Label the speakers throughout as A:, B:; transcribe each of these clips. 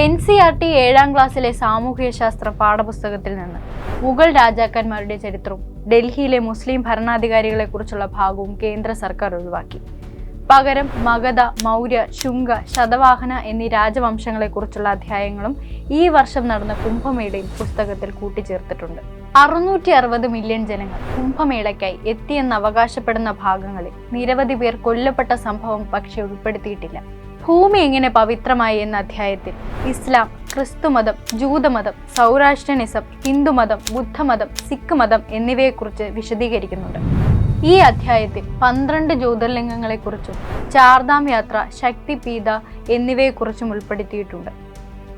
A: N C R T ഏഴാം ക്ലാസ്സിലെ സാമൂഹ്യശാസ്ത്ര പാഠപുസ്തകത്തിൽ നിന്ന് മുഗൾ രാജാക്കന്മാരുടെ ചരിത്രവും ഡൽഹിയിലെ മുസ്ലിം ഭരണാധികാരികളെക്കുറിച്ചുള്ള ഭാഗവും കേന്ദ്ര സർക്കാർ ഒഴിവാക്കി. പകരം മഗധ മൗര്യ ശുംഗ ശതവാഹന എന്നീ രാജവംശങ്ങളെക്കുറിച്ചുള്ള അധ്യായങ്ങളും ഈ വർഷം നടന്ന കുംഭമേളയിൽ പുസ്തകത്തിൽ കൂട്ടിച്ചേർത്തിട്ടുണ്ട്. അറുന്നൂറ്റി അറുപത് മില്യൺ ജനങ്ങൾ കുംഭമേളയ്ക്കായി എത്തിയെന്ന് അവകാശപ്പെടുന്ന ഭാഗങ്ങളിൽ നിരവധി പേർ കൊല്ലപ്പെട്ട സംഭവം പക്ഷേ ഉൾപ്പെടുത്തിയിട്ടില്ല. ഭൂമി എങ്ങനെ പവിത്രമായി എന്ന അധ്യായത്തിൽ. ഇസ്ലാം ക്രിസ്തുമതം ജൂതമതം സൗരാഷ്ട്രനിസം ഹിന്ദുമതം ബുദ്ധമതം സിഖ് മതം എന്നിവയെക്കുറിച്ച് വിശദീകരിക്കുന്നുണ്ട്. ഈ അധ്യായത്തിൽ പന്ത്രണ്ട് ജ്യോതിർലിംഗങ്ങളെക്കുറിച്ചും ചാർധാം യാത്ര ശക്തിപീത എന്നിവയെക്കുറിച്ചും ഉൾപ്പെടുത്തിയിട്ടുണ്ട്.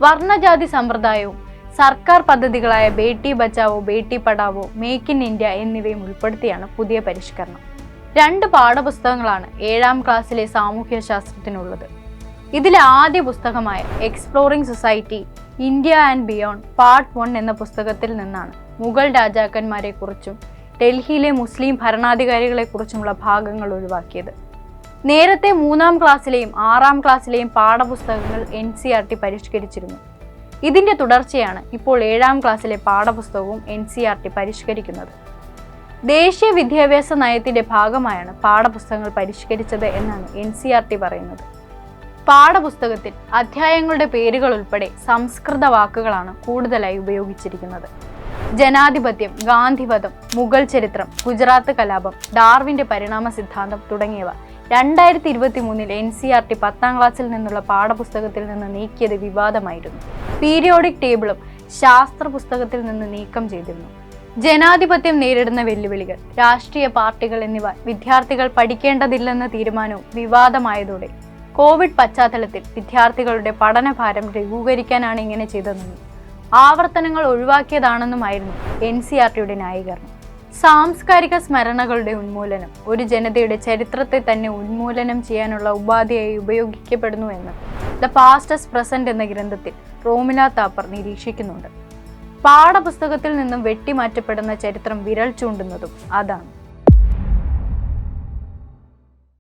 A: വർണജാതി സമ്പ്രദായവും സർക്കാർ പദ്ധതികളായ Beti Bachao Beti Padhao make in India എന്നിവയും ഉൾപ്പെടുത്തിയാണ് പുതിയ പരിഷ്കരണം. രണ്ട് പാഠപുസ്തകങ്ങളാണ് ഏഴാം ക്ലാസ്സിലെ സാമൂഹ്യശാസ്ത്രത്തിനുള്ളത്. ഇതിലെ ആദ്യ പുസ്തകമായ exploring society India and beyond part one എന്ന പുസ്തകത്തിൽ നിന്നാണ് മുഗൾ രാജാക്കന്മാരെക്കുറിച്ചും ഡൽഹിയിലെ മുസ്ലിം ഭരണാധികാരികളെക്കുറിച്ചുമുള്ള ഭാഗങ്ങൾ ഒഴിവാക്കിയത്. നേരത്തെ മൂന്നാം ക്ലാസ്സിലെയും ആറാം ക്ലാസ്സിലെയും പാഠപുസ്തകങ്ങൾ എൻ സി ആർ ടി പരിഷ്കരിച്ചിരുന്നു. ഇതിന്റെ തുടർച്ചയാണ് ഇപ്പോൾ ഏഴാം ക്ലാസ്സിലെ പാഠപുസ്തകവും എൻ സി ആർ ടി പരിഷ്കരിക്കുന്നത്. ദേശീയ വിദ്യാഭ്യാസ നയത്തിന്റെ ഭാഗമായാണ് പാഠപുസ്തകങ്ങൾ പരിഷ്കരിച്ചത് എന്നാണ് എൻ സി ആർ ടി പറയുന്നത്. പാഠപുസ്തകത്തിൽ അധ്യായങ്ങളുടെ പേരുകൾ ഉൾപ്പെടെ സംസ്കൃത വാക്കുകളാണ് കൂടുതലായി ഉപയോഗിച്ചിരിക്കുന്നത്. ജനാധിപത്യം ഗാന്ധിവധം മുഗൾ ചരിത്രം ഗുജറാത്ത് കലാപം ഡാർവിന്റെ പരിണാമ സിദ്ധാന്തം തുടങ്ങിയവ രണ്ടായിരത്തി ഇരുപത്തി മൂന്നിൽ എൻ സി ആർ ടി പത്താം ക്ലാസ്സിൽ നിന്നുള്ള പാഠപുസ്തകത്തിൽ നിന്ന് നീക്കിയത് വിവാദമായിരുന്നു. പീരിയോഡിക് ടേബിളും ശാസ്ത്ര പുസ്തകത്തിൽ നിന്ന് നീക്കം ചെയ്തിരുന്നു. ജനാധിപത്യം നേരിടുന്ന വെല്ലുവിളികൾ രാഷ്ട്രീയ പാർട്ടികൾ എന്നിവ വിദ്യാർത്ഥികൾ പഠിക്കേണ്ടതില്ലെന്ന തീരുമാനവും വിവാദമായതോടെ കോവിഡ് പശ്ചാത്തലത്തിൽ വിദ്യാർത്ഥികളുടെ പഠനഭാരം ലഘൂകരിക്കാനാണ് ഇങ്ങനെ ചെയ്തതെന്നും ആവർത്തനങ്ങൾ ഒഴിവാക്കിയതാണെന്നുമായിരുന്നു എൻ സി ആർ ടിയുടെ ന്യായീകരണം. സാംസ്കാരിക സ്മരണകളുടെ ഉന്മൂലനം ഒരു ജനതയുടെ ചരിത്രത്തെ തന്നെ ഉന്മൂലനം ചെയ്യാനുള്ള ഉപാധിയായി ഉപയോഗിക്കപ്പെടുന്നു എന്ന് ദ പാസ്റ്റസ് പ്രസന്റ് എന്ന ഗ്രന്ഥത്തിൽ റോമില താപ്പർ നിരീക്ഷിക്കുന്നുണ്ട്. പാഠപുസ്തകത്തിൽ നിന്നും വെട്ടിമാറ്റപ്പെടുന്ന ചരിത്രം വിരൽ ചൂണ്ടുന്നതും അതാണ്.